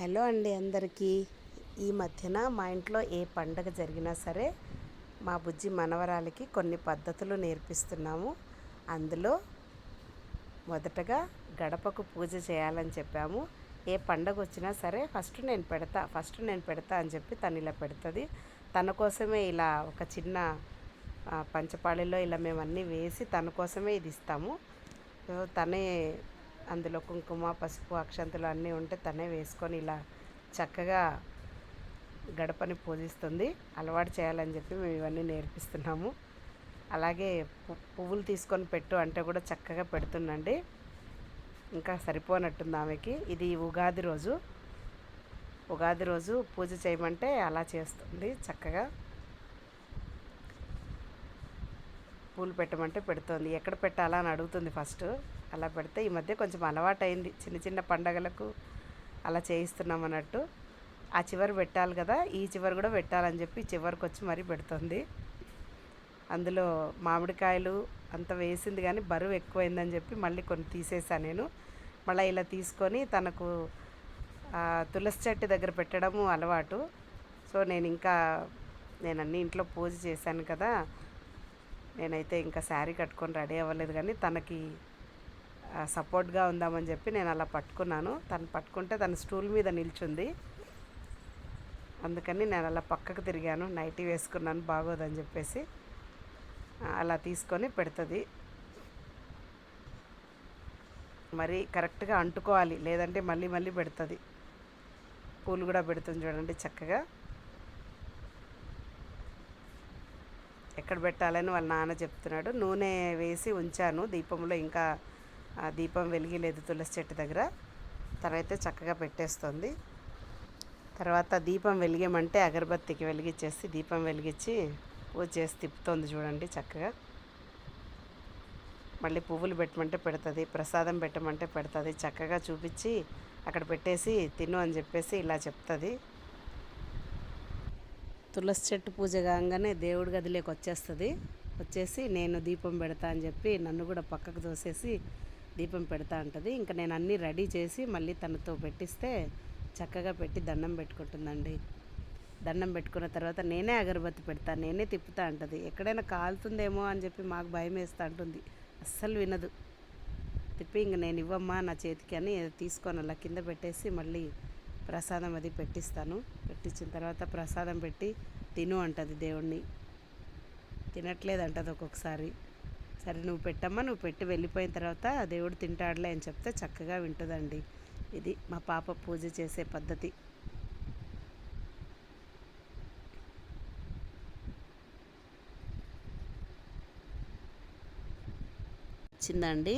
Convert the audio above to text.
Hello అండి అందరికీ. ఈ మధ్యన మా ఇంట్లో ఏ పండగ జరిగినా సరే మా బుజ్జి మనవరాలికి కొన్ని పద్ధతులు నేర్పిస్తున్నాము. అందులో మొదటగా గడపకు పూజ చేయాలని చెప్పాము. ఏ పండగ వచ్చినా సరే ఫస్ట్ నేను పెడతా ఫస్ట్ నేను పెడతా అని చెప్పి తను ఇలా పెడుతుంది. తన కోసమే ఇలా ఒక చిన్న పంచపాళిలో ఇలా మేము అన్నీ వేసి తన కోసమే ఇది ఇస్తాము. తనే అందులో కుంకుమ పసుపు అక్షంతలు అన్నీ ఉంటే తనే వేసుకొని ఇలా చక్కగా గడపని పూజిస్తుంది. అలవాటు చేయాలని చెప్పి మేము ఇవన్నీ నేర్పిస్తున్నాము. అలాగే పువ్వులు తీసుకొని పెట్టు అంటే కూడా చక్కగా పెడుతుందండి. ఇంకా సరిపోనట్టుంది ఆమెకి. ఇది ఉగాది రోజు. ఉగాది రోజు పూజ చేయమంటే అలా చేస్తుంది చక్కగా. పూలు పెట్టమంటే పెడుతోంది. ఎక్కడ పెట్టాలా అని అడుగుతుంది ఫస్ట్. అలా పెడితే ఈ మధ్య కొంచెం అలవాటైంది. చిన్న చిన్న పండగలకు అలా చేయిస్తున్నాం అన్నట్టు. ఆ చివరి పెట్టాలి కదా ఈ చివరి కూడా పెట్టాలని చెప్పి చివరికి వచ్చి మరీ పెడుతుంది. అందులో మామిడికాయలు అంత వేసింది కానీ బరువు ఎక్కువైందని చెప్పి మళ్ళీ కొన్ని తీసేసాను నేను. మళ్ళీ ఇలా తీసుకొని తనకు తులసి చెట్టు దగ్గర పెట్టడము అలవాటు. సో నేను ఇంకా నేను అన్ని ఇంట్లో పూజ చేశాను కదా. నేనైతే ఇంకా శారీ కట్టుకొని రెడీ అవ్వలేదు కానీ తనకి సపోర్ట్గా ఉందామని చెప్పి నేను అలా పట్టుకున్నాను. తను పట్టుకుంటే తన స్టూల్ మీద నిల్చుంది. అందుకని నేను అలా పక్కకు తిరిగాను. నైటీ వేసుకున్నాను బాగోదని చెప్పేసి అలా తీసుకొని పెడుతుంది. మరి కరెక్ట్గా అంటుకోవాలి. లేదంటే మళ్ళీ మళ్ళీ పెడుతుంది. పూలు కూడా పెడుతుంది చూడండి చక్కగా. ఎక్కడ పెట్టాలని వాళ్ళ నాన్న చెప్తున్నాడు. నూనె వేసి ఉంచాను దీపంలో ఇంకా దీపం వెలిగిలేదు తులసి చెట్టు దగ్గర. తనైతే చక్కగా పెట్టేస్తుంది. తర్వాత దీపం వెలిగేమంటే అగరబత్తికి వెలిగించేసి దీపం వెలిగించి పూజ చేసి తిప్పుతోంది చూడండి చక్కగా. మళ్ళీ పువ్వులు పెట్టమంటే పెడుతుంది ప్రసాదం పెట్టమంటే పెడుతుంది చక్కగా చూపించి అక్కడ పెట్టేసి తిను అని చెప్పేసి ఇలా చెప్తుంది. తులసి చెట్టు పూజ కాగానే దేవుడి గదిలోకి వచ్చేస్తుంది. వచ్చేసి నేను దీపం పెడతా అని చెప్పి నన్ను కూడా పక్కకు తోసేసి దీపం పెడతా ఉంటుంది. ఇంకా నేను అన్నీ రెడీ చేసి మళ్ళీ తనతో పెట్టిస్తే చక్కగా పెట్టి దండం పెట్టుకుంటుందండి. దండం పెట్టుకున్న తర్వాత నేనే అగరబత్తి పెడతా నేనే తిప్పుతా అంటది ఎక్కడైనా కాలుతుందేమో అని చెప్పి మాకు భయం వేస్తూ అంటుంది అస్సలు వినదు. తిప్పి ఇంక నేను ఇవ్వమ్మా నా చేతికి అని తీసుకొని అలా కింద పెట్టేసి మళ్ళీ ప్రసాదం అది పెట్టిస్తాను. పెట్టించిన తర్వాత ప్రసాదం పెట్టి తిను అంటది దేవుణ్ణి. తినట్లేదు అంటది ఒక్కొక్కసారి. సరే నువ్వు పెట్టమ్మా నువ్వు పెట్టి వెళ్ళిపోయిన తర్వాత దేవుడు తింటాడులే అని చెప్తే చక్కగా వింటుందండి. ఇది మా పాప పూజ చేసే పద్ధతి. వచ్చిందండి